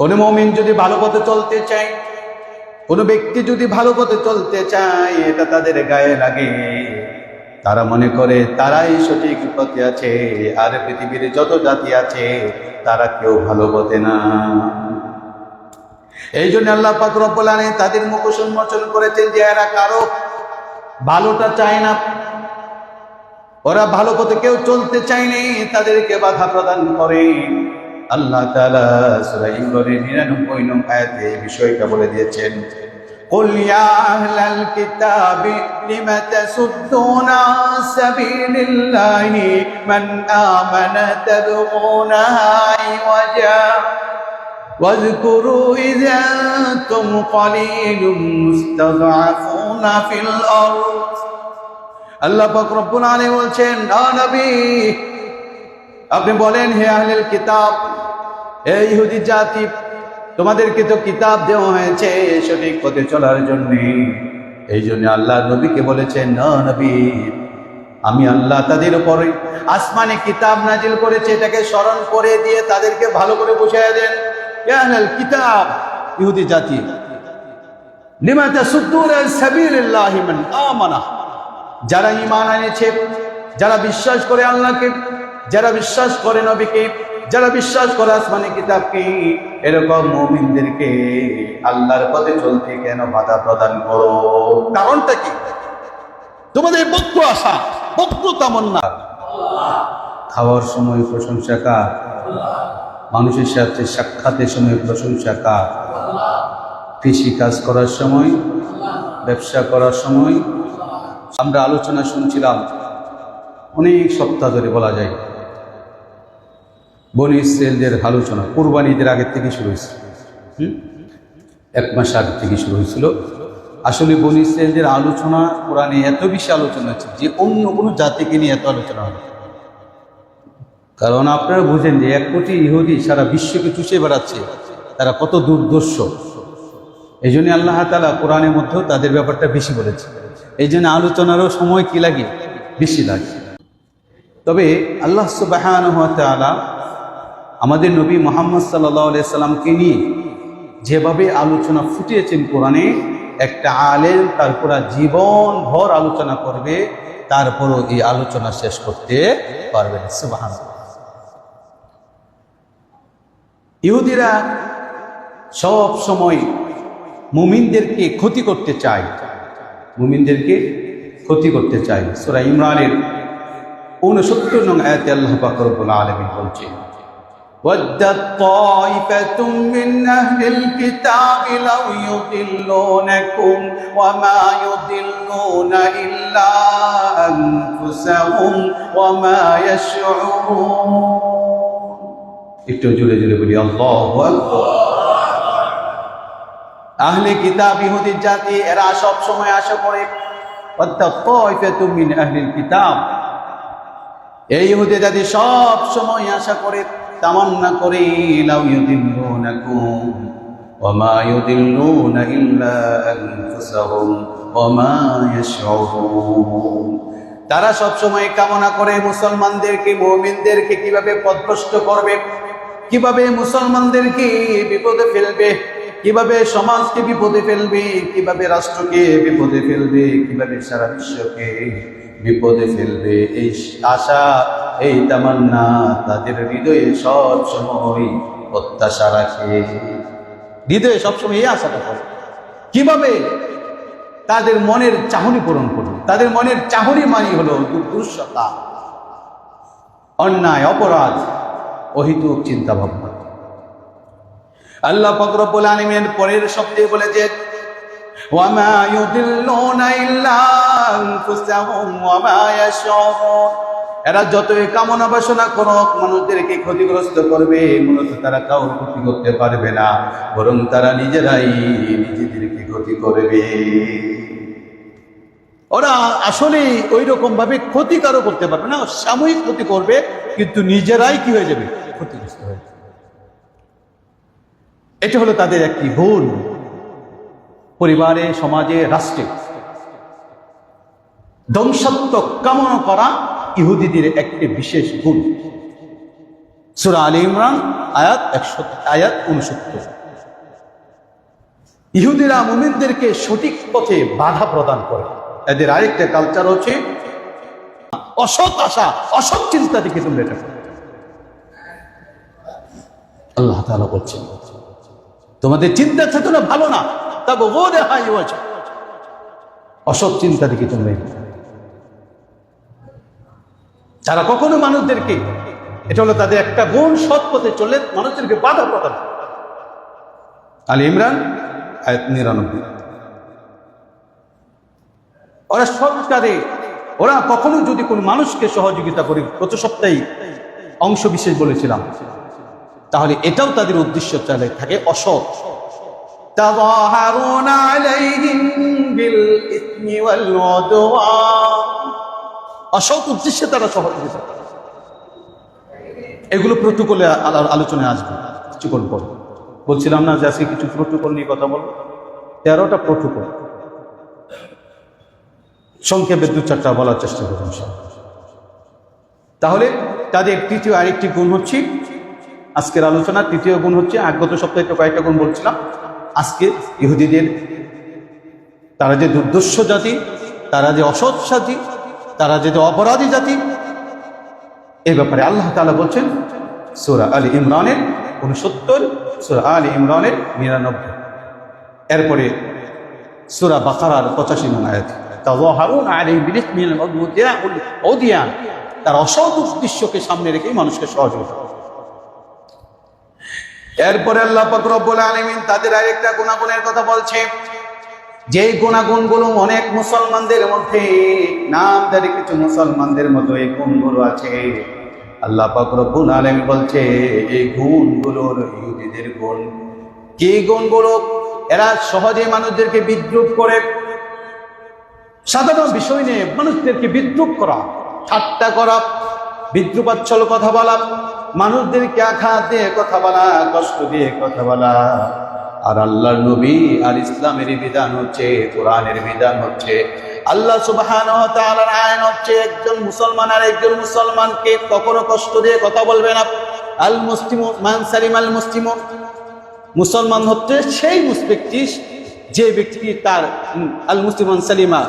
কোনো মমিন যদি ভালো পথে চলতে চায়, কোনো ব্যক্তি যদি ভালো পথে চলতে চায়, এটা তাদের গায়ে লাগে। তারা মনে করে তারাই সঠিক পথে আছে, আর পৃথিবীর যত জাতি আছে, তারা কেউ ভালো পথে না। এই জন্য আল্লাহ পাক রব্বুল আলামিন তাদের মুখ উন্মোচন করেছেন যে এরা কারও ভালোটা চায় না। ওরা ভালো পথে কেউ চলতে চায়নি তাদেরকে বাধা প্রদান করে। আল্লাহ তাআলা সূরা ইমরানের 99 নং আয়াতে এই বিষয়টা বলে দিয়েছেন قل يا أهل الكتاب لم تصدون عن سبيل الله من آمن تبغونها عوجا واذكروا إذا أنتم قليل مستضعفون في الأرض আল্লাহ পাক রব্বুল আলামিন বলছেন আ নবী আপনি বলেন হে আহলেল কিতাব হে ইহুদি জাতি, তোমাদেরকে তো কিতাব দেওয়া হয়েছে সঠিক পথে চলার জন্য। এই জন্য আল্লাহ নবীকে বলেছেন, না নবী, আমি আল্লাহ তাদের উপরে আসমানে কিতাব নাজিল করেছে, এটাকে স্মরণ করে দিয়ে তাদেরকে ভালো করে বুঝিয়ে দেন। কিতাব, ইহুদি জাতি যারা ইমান এনেছে যারা বিশ্বাস করে আল্লাহকে, যারা বিশ্বাস করে নবীকে যারা বিশ্বাস করে আসমানি কিতাবকে, এরকম মুমিনদেরকে আল্লাহর পথে চলতে কেন বাধা প্রদান করো? কারণটা কি? তোমাদের বক্র আশা, বক্র তামন্না। খাওয়ার সময় প্রশংসা কার? মানুষের সাথে সাক্ষাতের সময় প্রশংসা কার? কৃষি কাজ করার সময়, ব্যবসা করার সময়? আমরা আলোচনা শুনছিলাম, অনেক সপ্তাহ ধরে বলা যায়। বনি ইসরায়েলদের আলোচনা কোরবানিদের আগের থেকে শুরু হয়েছিল? এক মাস আগে থেকে শুরু হয়েছিল। আসলে বনি ইসরায়েলদের আলোচনা, কোরআনে এত বেশি আলোচনা হচ্ছে যে অন্য কোনো জাতিকে নিয়ে এত আলোচনা হবে কারণ আপনারা বুঝেন যে এক কোটি ইহুদি সারা বিশ্বকে চুষে বেড়াচ্ছে, তারা কত দুর্দর্শ। এই জন্য আল্লাহ তালা কোরআনের মধ্যেও তাদের ব্যাপারটা বেশি বলেছে। এই জন্য আলোচনারও সময় কি লাগে? বেশি লাগে। তবে আল্লাহ সুবাহান তালা আমাদের নবী মোহাম্মদ সাল্লাহ নিয়ে যেভাবে আলোচনা ফুটিয়েছেন কোরআনে, একটা আলেম তার পুরা জীবন ভর আলোচনা করবে, তারপরও এই আলোচনা শেষ করতে পারবে সুবাহান ইহুদিরা সব সময় মুমিনদেরকে ক্ষতি করতে চায়। মুমিনদেরকে ক্ষতি করতে চায়। সুরা ইমরানের উনসত্তর নং আয়াতে আল্লাহ পাকরবুল আলমী বলছে ودت طائفة من أهل الكتاب لو يضلونكم وما يضلون إلا أنفسهم وما يشعرون একটু জুড়ে জুড়ে বলি আল্লাহ আহলে কিতাব ইহুদির জাতি এরা সব সময় আশা করে মিন আহলিল কিতাব এই ইহুদি জাতি সব সময় আশা করে তামান্না করে, লাউ ইউদিল্লুনাকুম ওমা ইউদিল্লুনা ইল্লা আনফুসাহুম ওমা ইয়াশউরুন। তারা সব সময় কামনা করে, মুসলমানদেরকে, মুমিনদেরকে কীভাবে পথভ্রষ্ট করবে, কীভাবে মুসলমানদেরকে বিপদে ফেলবে, কীভাবে সমাজকে বিপদে ফেলবে, কীভাবে রাষ্ট্রকে বিপদে ফেলবে, কীভাবে সারা বিশ্বকে বিপদে ফেলবে, এই আশা, এই তামান্না, তাদের হৃদয়ে সব সময় প্রত্যাশা রাখে। হৃদয়ে সবসময় এই আশাটা করে কীভাবে? তাদের মনের চাহনি পূরণ করবে তাদের মনের চাহনি মানি হলো দুর্দুষতা অন্যায়, অপরাধ, অহিতুক চিন্তা ভাবনা আল্লাহ ফকরবুল আলমের পরের শব্দে বলেছে ওয়ামা ইউদিল্লুনা ইল্লা আনফুসাহুম ওয়ামা ইয়াশউরুন এরা যতই কামনা বাসনা করুক, মানুষদেরকে ক্ষতিগ্রস্ত করবে, মূলত তারা কাউ ক্ষতি করতে পারবে না, বরং তারা নিজেরাই নিজেদেরকে ক্ষতি করবে। ওরা আসলে ওই রকম ভাবে ক্ষতিকারও করতে পারবে না, সাময়িক ক্ষতি করবে, কিন্তু নিজেরাই কি হয়ে যাবে? ক্ষতিগ্রস্ত হয়ে যাবে। এটা হলো তাদের একটি ভুল। পরিবারে, সমাজে, রাষ্ট্রে। ধ্বংসাত্মক কামনা করা ইহুদিদের একটি বিশেষ গুণ। সুরা আলী ইমরান, আয়াত একশো, আয়াত উনসত্তর। ইহুদিরা মুমিনদেরকে সঠিক পথে বাধা প্রদান করে। এদের আরেকটা কালচার হচ্ছে অসৎ আশা, অসৎ চিন্তা থেকে তোমরা এটা আল্লাহ তাআলা বলছেন, তোমাদের চিন্তা চেতনা ভালো না তবে ও অসৎ চিন্তা তোমরা এগোও। তারা কখনো মানুষদেরকে, এটা হলো তাদের একটা গুণ সৎ পথে চলে, মানুষদেরকে বাধা প্রদান। আলী ইমরান নিরানব্বই। ওরা সব কাজে ওরা কখনো যদি কোনো মানুষকে সহযোগিতা করে, গত সপ্তাহে অংশ বিশেষ বলেছিলাম। তাহলে এটাও তাদের উদ্দেশ্য চালে থাকে অসৎ। تظاهرون عليهم بالإثم والعدوان অসৎ উদ্দেশ্যে তারা সহযোগিতা করে। এগুলো প্রোটোকলে আলো- আলোচনায় আসবে কিছুক্ষণ পর বলছিলাম না যে আজকে কিছু প্রোটোকল নিয়ে কথা বলবো তেরোটা প্রোটোকল সংক্ষেপে দু চারটা বলার চেষ্টা করব ইনশাআল্লাহ। তাহলে তাদের তৃতীয় আরেকটি গুণ হচ্ছে আজকের আলোচনা তৃতীয় গুণ হচ্ছে আগত সপ্তাহে তো কয়েকটা গুণ বলছিলাম আজকে ইহুদিদের, তারা যে দুর্দস্য জাতি, তারা যে অসৎ জাতি, তারা যে অপরাধী জাতি, এ ব্যাপারে আল্লাহ তাআলা বলছেন সূরা আলী ইমরানের উনসত্তর, সূরা আলী ইমরানের নিরানব্বই এরপরে সূরা বাকারার পঁচাশি নং আয়াত তাযাহারুন আলাইহিম বিলিসমিল উদিয়ান তার অসৎ উদ্দেশ্যকে সামনে রেখেই মানুষকে সহযোগিতা। এরপরে আল্লাহ রব্বুল আলামিন তাদের আরেকটা গুণাগুণের কথা বলছে। যেই গুণাগুণগুলো অনেক মুসলমানদের মধ্যে নাম নামদারি কিছু মুসলমানদের মতো এই গুণগুলো আছে। আল্লাহ রব্বুল আলামিন বলছে, এই গুণগুলোর ইহুদিদের গুণ। কি গুণগুলো? এরা সহজে মানুষদেরকে বিদ্রুপ করে। সাধারণ বিষয় নিয়ে মানুষদেরকে বিদ্রুপ করা, ঠাট্টা করা, বিদ্রুপাচ্ছল কথা বলা মানুষদেরকে আঘাত দিয়ে কথা বলা, কষ্ট দিয়ে কথা বলা। আর আল্লাহর নবী আর ইসলামের বিধান হচ্ছে, কোরআনের বিধান হচ্ছে। আল্লাহ সুবহান আইন হচ্ছে, একজন মুসলমান আর একজন মুসলমানকে কখনো কষ্ট দিয়ে কথা বলবে না। আল মুসলিম, মান সালিম আল মুসলিম। মুসলমান হচ্ছে সেই ব্যক্তি, যে ব্যক্তি তার আল মুসলিমান সালিমা,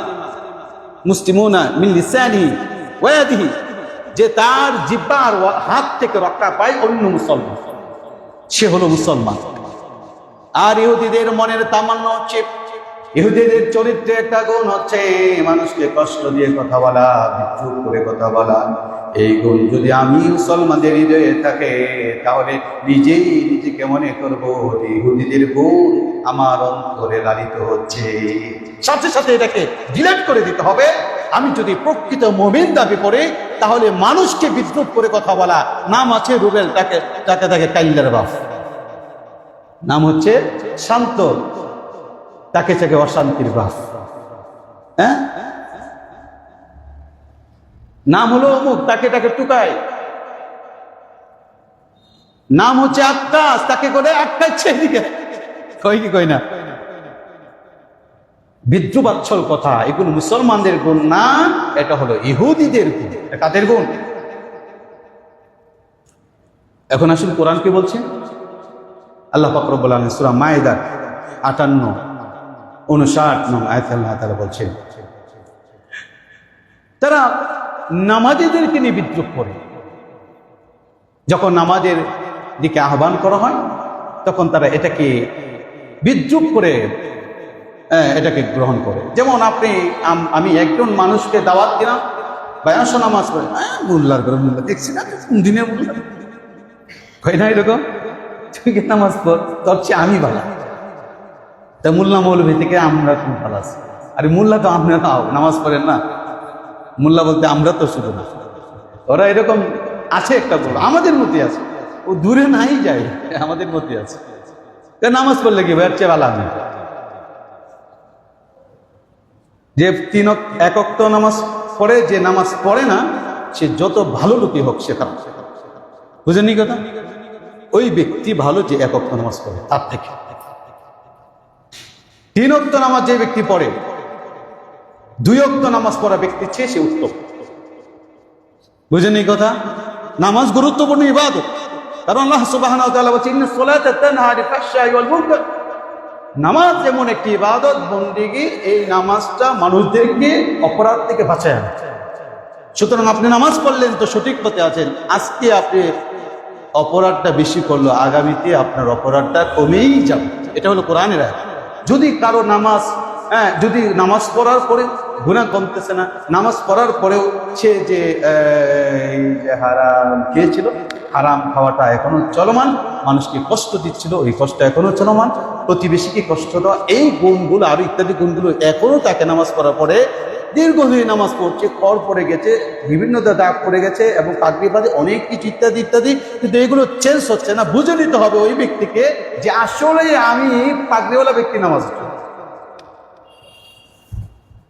মুসলিমুনা মিন লিসানি ওয়াদিহি যে তার জিব্বার হাত থেকে রক্ষা পায় অন্য মুসলমান। সে হলো মুসলমান। আর ইহুদিদের মনের তামান্না হচ্ছে, ইহুদিদের চরিত্রে একটা গুণ হচ্ছে, মানুষকে কষ্ট দিয়ে কথা বলা, বিদ্রুপ করে কথা বলা। এই গুণ যদি আমি মুসলমানদের হৃদয়ে থাকে, তাহলে নিজেই নিজেকে মনে করব ইহুদিদের গুণ আমার অন্তরে লালিত হচ্ছে। সাথে সাথে এটাকে ডিলেট করে দিতে হবে। আমি যদি প্রকৃত মমিন দাবি করে, তাহলে মানুষকে বিদ্রুপ করে কথা বলা। নাম আছে রুবেল, তাকে তাকে তাকে কাইল্লার বাপ। নাম হচ্ছে শান্ত। তাকে তাকে অশান্তির বাস হ্যাঁ? নাম হলো অমুক, তাকে তাকে টুকায়। নাম হচ্ছে আক্কাস তাকে করে আটকাচ্ছে এদিকে কই কি কই না? বিদ্রুপাচ্ছল কথা এগুলো মুসলমানদের গুণ না, এটা হলো ইহুদিদের গুণ। কাদের গুণ? এখন আসুন কোরআন কি বলছে? আল্লাহ ফাকরবুল আলম সুরা মায়েদা আটান্ন, উনষাট নং আয়াত আল্লাহ তারা বলছেন তারা নামাজিদেরকে নিয়ে বিদ্রুপ করে। যখন নামাজের দিকে আহ্বান করা হয়, তখন তারা এটাকে বিদ্রুপ করে এটাকে গ্রহণ করে। যেমন আপনি, আম- একজন মানুষকে দাওয়াত দিলাম বায়াস নামাজ পড়ে হ্যাঁ মুল্লার করে মুল্লা, দেখছি না দিনের মুল্লা হয় না এরকম? তুই কি নামাজ পড়? তোর চেয়ে আমি ভালো। তা মোল্লা মৌলভী থেকে আমরা খুব ভালো আছি। আরে, মোল্লা তো আপনারা নামাজ পড়েন না। মোল্লা বলতে আমরা তো শুধু না। ওরা এরকম আছে একটা বল আমাদের মধ্যে আছে। ও দূরে নাই যায় আমাদের মধ্যে আছে। নামাজ পড়লে কি ভাইয়ের চেয়ে ভালো আমি। যে তিন অক- এক অক্ত নামাজ পড়ে, যে নামাজ পড়ে না, সে যত ভালো লোকই হোক সে খারাপ বুঝেননি কথা? ওই ব্যক্তি ভালো যে এক অক্ত নামাজ পড়ে, তার থেকে। তিন অক্ত নামাজ যে ব্যক্তি পড়ে দুই অক্ত নামাজ পড়া ব্যক্তির চেয়ে সে উত্তম। বুঝেন এই কথা? নামাজ গুরুত্বপূর্ণ ইবাদত। কারণ আল্লাহ সুবহানাহু ওয়া নামাজ যেমন একটি ইবাদত, বন্দিগি এই নামাজটা মানুষদেরকে অপরাধ থেকে বাঁচায় সুতরাং আপনি নামাজ পড়লেন তো সঠিক পথে আছেন। আজকে আপনি অপরাধটা বেশি করল, আগামীতে আপনার অপরাধটা কমেই যাবে। এটা হলো কোরআনের যদি কারও নামাজ হ্যাঁ যদি নামাজ পড়ার পরে গুণা কমতেছে না নামাজ পড়ার পরেও সে যে হারাম খেয়েছিল, হারাম খাওয়াটা এখনও চলমান, মানুষকে কষ্ট দিচ্ছিল, ওই কষ্ট এখনও চলমান, প্রতিবেশীকে কষ্ট দেওয়া, এই গুণগুলো আরও ইত্যাদি গুণগুলো এখনও তাকে নামাজ পড়ার পরে দীর্ঘদিন নামাজ পড়ছে কর পড়ে গেছে, বিভিন্ন দাগ পড়ে গেছে এবং পাগড়ি বাদে অনেক কিছু ইত্যাদি ইত্যাদি, কিন্তু এগুলো চেঞ্জ হচ্ছে না বুঝে নিতে হবে ওই ব্যক্তিকে যে আসলে আমি পাগড়িওয়ালা ব্যক্তি নামাজ পড়ি।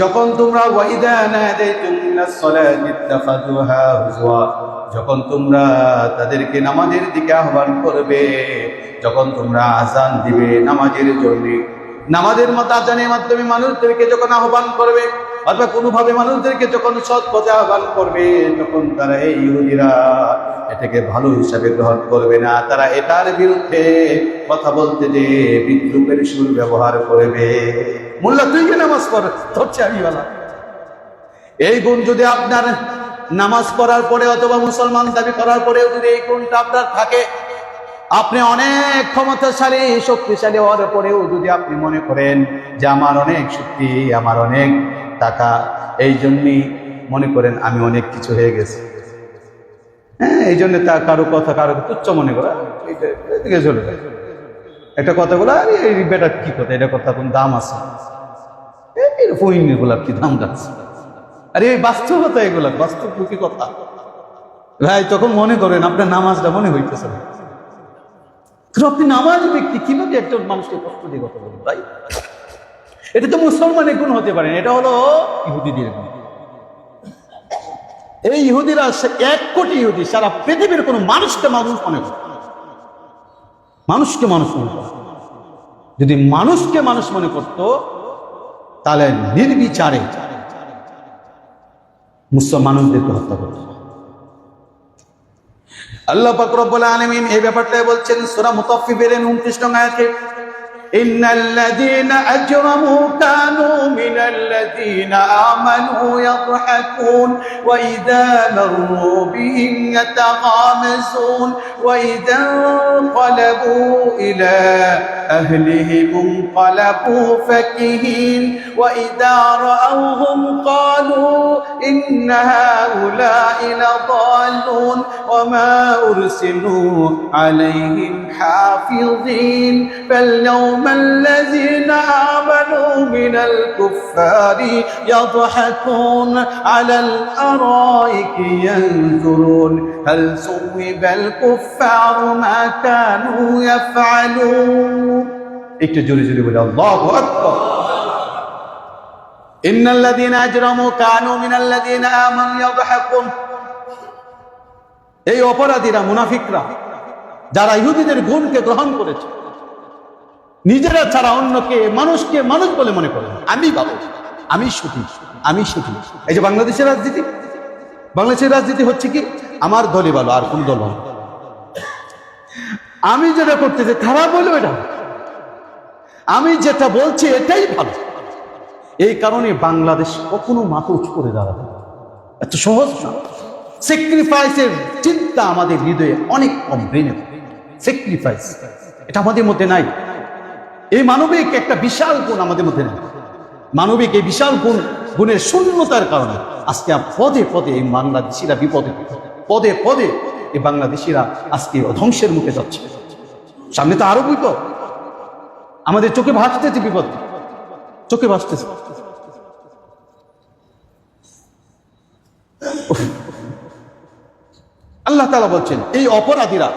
যখন তোমরা যখন তোমরা তাদেরকে নামাজের দিকে আহ্বান করবে, যখন তোমরা আজান দিবে নামাজের জন্য, নামাজের মতো আজানের মাধ্যমে মানুষদেরকে যখন আহ্বান করবে অথবা কোনোভাবে মানুষদেরকে যখন সৎ পথে আহ্বান করবে, তখন তারা এই ইহুদিরা এটাকে ভালো হিসাবে গ্রহণ করবে না। তারা এটার বিরুদ্ধে কথা বলতে যে বিদ্রুপের সুর ব্যবহার করবে। মোল্লা, তুই কি নামাজ পড়? আমি বলা। এই গুণ যদি আপনার নামাজ পড়ার পরে অথবা মুসলমান দাবি করার পরেও যদি এই গুণটা আপনার থাকে, আপনি অনেক ক্ষমতাশালী, শক্তিশালী হওয়ার পরেও যদি আপনি মনে করেন যে আমার অনেক শক্তি, আমার অনেক টাকা, এই জন্যই মনে করেন আমি অনেক কিছু হয়ে গেছি। হ্যাঁ এই জন্য তা কারও কথা কারও তুচ্ছ মনে করা চলে যায়। একটা কথা বলে, আরে, এই বেটা কি কথা? এটা কথা কোন দাম আছে? এই ফইন এগুলার কি দাম যাচ্ছে? আরে, এই বাস্তবতা এগুলা বাস্তব কি কথা। ভাই, তখন মনে করেন আপনার নামাজটা মনে হইতেছে আপনি নামাজ ব্যক্তি, কীভাবে একজন মানুষকে কষ্ট দিয়ে কথা বলেন ভাই? এটা তো মুসলমানের গুণ হতে পারে এটা হলো ইহুদিদের গুণ। এই ইহুদিরা এক কোটি ইহুদি, সারা পৃথিবীর কোনো মানুষকে মানুষ মনে করে। মানুষকে মানুষ মনে করে যদি মানুষকে মানুষ মনে করত, তাহলে নির্বিচারে মুসলমানদেরকে হত্যা করত। আল্লাহ পাক আলামিন এই ব্যাপারটাই বলছেন, সূরা মুতাফফিফের 29 নং আয়াতে إن الذين أجرموا كانوا من الذين آمنوا يضحكون وإذا مروا بهم يتغامزون وإذا انقلبوا إلى أهلهم انقلبوا فكهين وإذا رأوهم قالوا إن هؤلاء لضالون وما أرسلوا عليهم حافظين فاليوم الذين آمنوا من الكفار يضحكون على الأرائك ينظرون هل ثوب الكفار ما كانوا يفعلون একটু জোরে জোরে বলে আল্লাহু আকবার ইন্নাল্লাযীনা আজরামু কানু মিনাল্লাযীনা আমানু ইয়াদহাকুন এই অপরাধীরা মুনাফিকরা যারা ইহুদিদের গুণকে গ্রহণ করেছে নিজেরা ছাড়া অন্যকে মানুষকে মানুষ বলে মনে করে আমি বাবু, আমি সুখী আমি সুখী এই যে বাংলাদেশের রাজনীতি বাংলাদেশের রাজনীতি হচ্ছে কি? আমার দলই ভালো, আর কোন দল ভালো আমি যেটা করতেছি খারাপ হলো এটা আমি যেটা বলছি, এটাই ভালো। এই কারণে বাংলাদেশ কখনো মাথা উঁচু করে দাঁড়াবে এত সহজ না। স্যাক্রিফাইসের চিন্তা আমাদের হৃদয়ে অনেক কম ব্রেনে স্যাক্রিফাইস এটা আমাদের মধ্যে নাই। এই মানবিক একটা বিশাল গুণ আমাদের মধ্যে নেই। মানবিক এই বিশাল গুণ, গুণের শূন্যতার কারণে আজকে পদে পদে এই বাংলাদেশিরা বিপদে পদে পদে এই বাংলাদেশিরা আজকে ধ্বংসের মুখে যাচ্ছে। সামনে তো আরও বিপদ। আমাদের চোখে ভাসতেছে বিপদ। চোখে ভাসতেছে আল্লাহ তালা বলছেন, এই অপরাধীরা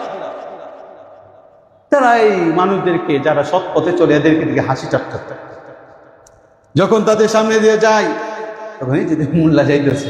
তারা এই মানুষদেরকে, যারা সৎ পথে চলে, এদেরকে দিকে হাসি ঠাট্টা যখন তাদের সামনে দিয়ে যায়, তখন এই যদি মোল্লা যাইতেছে